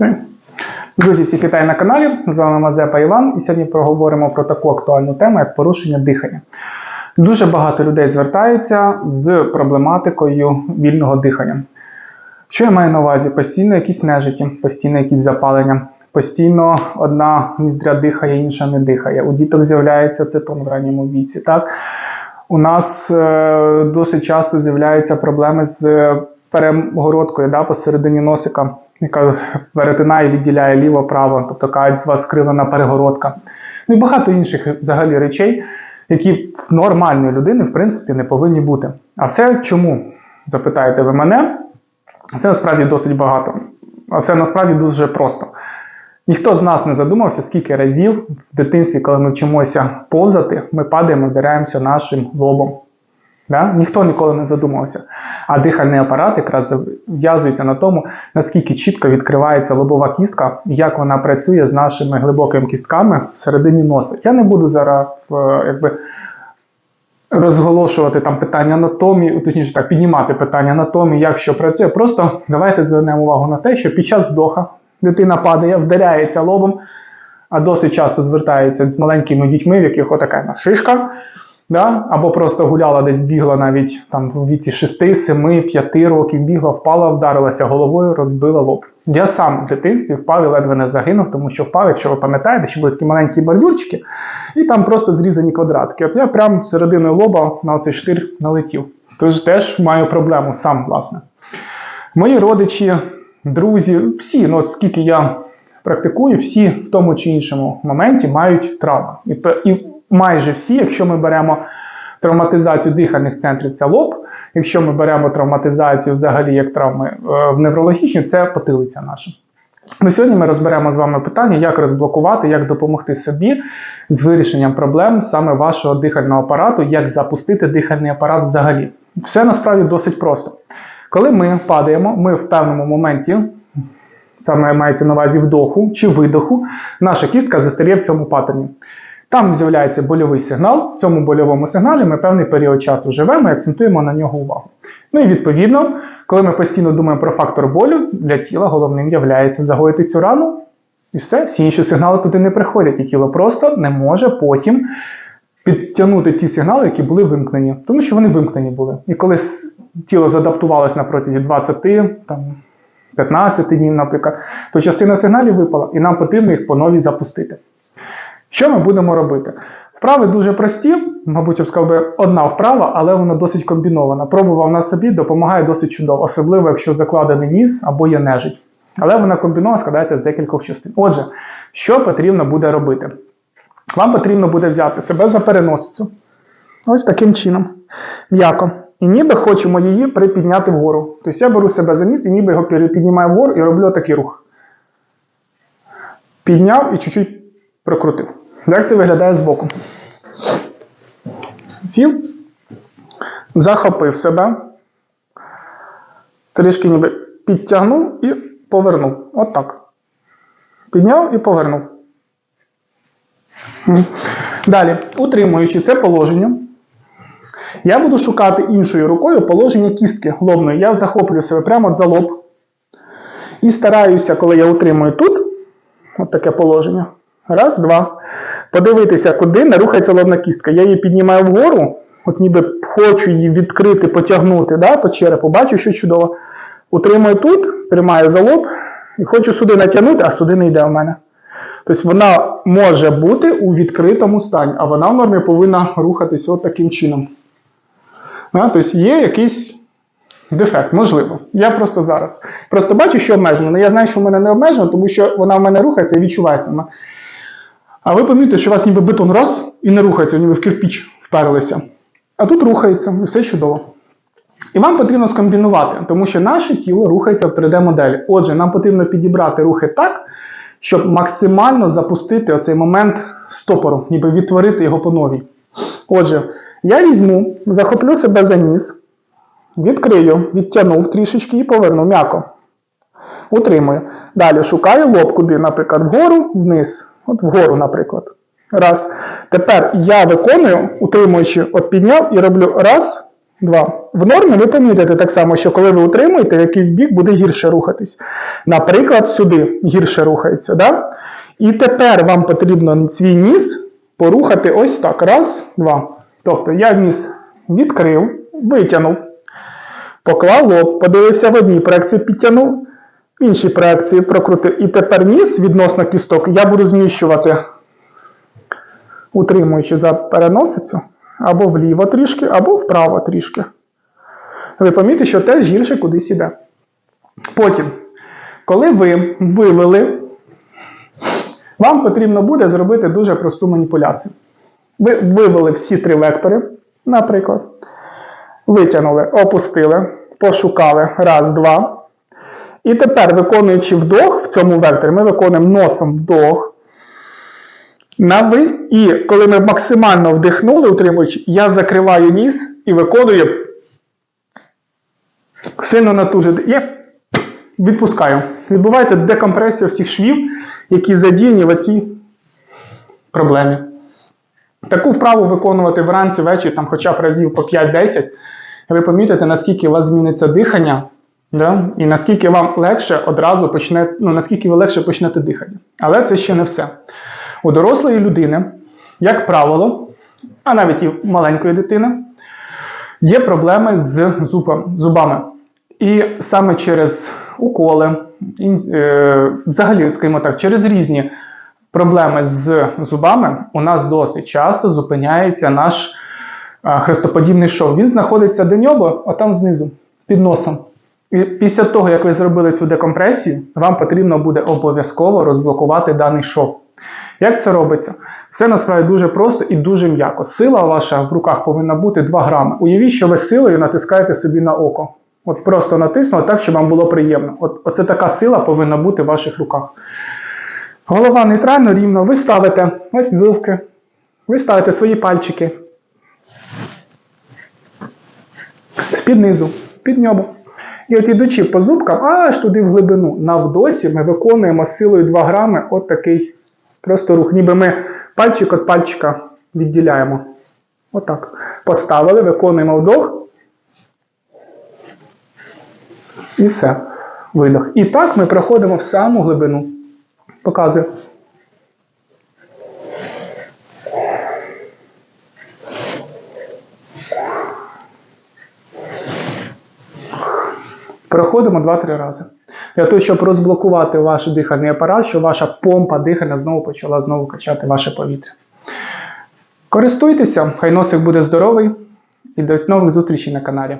Окей. Друзі, всіх вітаю на каналі. З вами Мазепа Іван, і сьогодні поговоримо про таку актуальну тему, як порушення дихання. Дуже багато людей звертаються з проблематикою вільного дихання. Що я маю на увазі? Постійно якісь нежиті, постійно якісь запалення, постійно одна ніздря дихає, інша не дихає. У діток з'являється цитон в ранньому віці. Так? У нас е, досить часто з'являються проблеми з е, перегородкою да, посередині носика, яка перетинає відділяє ліво-право, тобто кажуть, з вас скривлена перегородка. Ну і багато інших взагалі речей, які в нормальної людини, в принципі, не повинні бути. А це чому? Запитаєте ви мене? Це насправді досить багато. А це насправді дуже просто. Ніхто з нас не задумався, скільки разів в дитинстві, коли ми вчимося повзати, ми падаємо, вдаряємося нашим лобом. Да? Ніхто ніколи не задумався. А дихальний апарат якраз зав'язується на тому, наскільки чітко відкривається лобова кістка, як вона працює з нашими глибокими кістками всередині носа. Я не буду зараз е, якби, розголошувати там питання анатомії, точніше так, піднімати питання анатомії, як що працює. Просто давайте звернемо увагу на те, що під час вдоха дитина падає, вдаряється лобом, а досить часто звертається з маленькими дітьми, в яких отака шишка. Да? Або просто гуляла десь бігла навіть там в віці 6, 7, 5 років, бігла, впала, вдарилася головою, розбила лоб. Я сам в дитинстві впав і ледве не загинув, тому що впав, якщо ви пам'ятаєте, що були такі маленькі бордюрчики, і там просто зрізані квадратики. От я прямо серединою лоба на цей штир налетів. Тож теж маю проблему сам, власне. Мої родичі, друзі, всі, ну от скільки я практикую, всі в тому чи іншому моменті мають травми. І, і майже всі, якщо ми беремо травматизацію дихальних центрів, це лоб. Якщо ми беремо травматизацію взагалі як травми е, в неврологічні, це потилиця наша. Ну, сьогодні ми розберемо з вами питання, як розблокувати, як допомогти собі з вирішенням проблем саме вашого дихального апарату, як запустити дихальний апарат взагалі. Все насправді досить просто. Коли ми падаємо, ми в певному моменті, саме мається на увазі вдоху чи видоху, наша кістка застаріє в цьому паттерні. Там з'являється больовий сигнал. В цьому больовому сигналі ми певний період часу живемо і акцентуємо на нього увагу. Ну і відповідно, коли ми постійно думаємо про фактор болю, для тіла головним є загоїти цю рану, і все, всі інші сигнали туди не приходять, і тіло просто не може потім підтягнути ті сигнали, які були вимкнені, тому що вони вимкнені були. І коли тіло задаптувалось на протязі 20, там, 15 днів, наприклад, то частина сигналів випала, і нам потрібно їх по новій запустити. Що ми будемо робити? Вправи дуже прості, мабуть, я б сказав би одна вправа, але вона досить комбінована. Пробував на собі, допомагає досить чудово, особливо якщо закладений ніс або є нежить. Але вона комбінована складається з декількох частин. Отже, що потрібно буде робити? Вам потрібно буде взяти себе за переносицю. Ось таким чином. М'яко. І ніби хочемо її припідняти вгору. Тобто я беру себе за ніс і ніби його піднімаю вгору і роблю такий рух. Підняв і чуть-чуть прокрутив. Як це виглядає збоку? Сів, захопив себе, трішки ніби підтягнув і повернув. От так. Підняв і повернув. Далі, утримуючи це положення, я буду шукати іншою рукою положення кістки лобної. Я захоплюю себе прямо за лоб. І стараюся, коли я утримую тут, от таке положення. Раз, два. Подивитися, куди не рухається лобна кістка. Я її піднімаю вгору, от ніби хочу її відкрити, потягнути да, по черепу. Бачу, що чудово. Утримую тут, тримаю за лоб і хочу сюди натягнути, а сюди не йде в мене. Тобто вона може бути у відкритому стані, а вона в нормі повинна рухатися от таким чином. Тобто є якийсь дефект, можливо. Я просто зараз. Просто бачу, що обмежено. але Я знаю, що в мене не обмежено, тому що вона в мене рухається і відчувається. А ви помітите, що у вас ніби бетон раз і не рухається, ніби в кирпіч вперлися. А тут рухається, і все чудово. І вам потрібно скомбінувати, тому що наше тіло рухається в 3D-моделі. Отже, нам потрібно підібрати рухи так, щоб максимально запустити оцей момент стопору, ніби відтворити його по новій. Отже, я візьму, захоплю себе за ніс, відкрию, відтягнув трішечки і поверну м'яко. Утримую. Далі шукаю лоб куди, наприклад, вгору, вниз. От вгору, наприклад. Раз. Тепер я виконую, утримуючи, от підняв і роблю раз, Два. В нормі ви помітите так само, що коли ви утримуєте, якийсь бік буде гірше рухатись. Наприклад, сюди гірше рухається. Да? І тепер вам потрібно свій ніс порухати ось так. Раз, два. Тобто я ніс відкрив, витягнув, поклав лоб, подивився в одній проекції, підтягнув, в іншій проекції прокрутив. І тепер ніс відносно кісток я буду зміщувати, утримуючи за переносицю, або вліво трішки, або вправо трішки. Ви помітите, що теж гірше кудись іде. Потім, коли ви вивели, вам потрібно буде зробити дуже просту маніпуляцію. Ви вивели всі три вектори, наприклад. Витягнули, опустили, пошукали. Раз, два. І тепер, виконуючи вдох в цьому векторі, ми виконуємо носом вдох. На ви, і коли ми максимально вдихнули, утримуючи, я закриваю ніс і виконую сильно натужити. І відпускаю. Відбувається декомпресія всіх швів, які задіяні в цій проблемі. Таку вправу виконувати вранці, ввечері, там хоча б разів по 5-10, ви помітите, наскільки у вас зміниться дихання, да? і наскільки вам легше одразу почне, ну, наскільки ви легше почнете дихання. Але це ще не все. У дорослої людини, як правило, а навіть і в маленької дитини, є проблеми з зубами. І саме через уколи, і, е, взагалі, скажімо так, через різні проблеми з зубами у нас досить часто зупиняється наш е, хрестоподібний шов. Він знаходиться де нього, а там знизу, під носом. Після того, як ви зробили цю декомпресію, вам потрібно буде обов'язково розблокувати даний шов. Як це робиться? Все насправді дуже просто і дуже м'яко. Сила ваша в руках повинна бути 2 грами. Уявіть, що ви силою натискаєте собі на око. От просто натиснули так, щоб вам було приємно. От, Оце така сила повинна бути в ваших руках. Голова нейтрально, рівно. Ви ставите ось зубки, ви ставите свої пальчики. З-під низу, під ньому. І от ідучи по зубкам, аж туди в глибину. На вдосі ми виконуємо силою 2 грами от такий просто рух. Ніби ми пальчик від пальчика відділяємо. Отак. Поставили, виконуємо вдох. І все. Видох. І так ми проходимо в саму глибину. Показую. Проходимо 2-3 рази. Для того, щоб розблокувати ваш дихальний апарат, щоб ваша помпа дихання знову почала знову качати ваше повітря. Користуйтеся, хай носик буде здоровий і до нових зустрічей на каналі.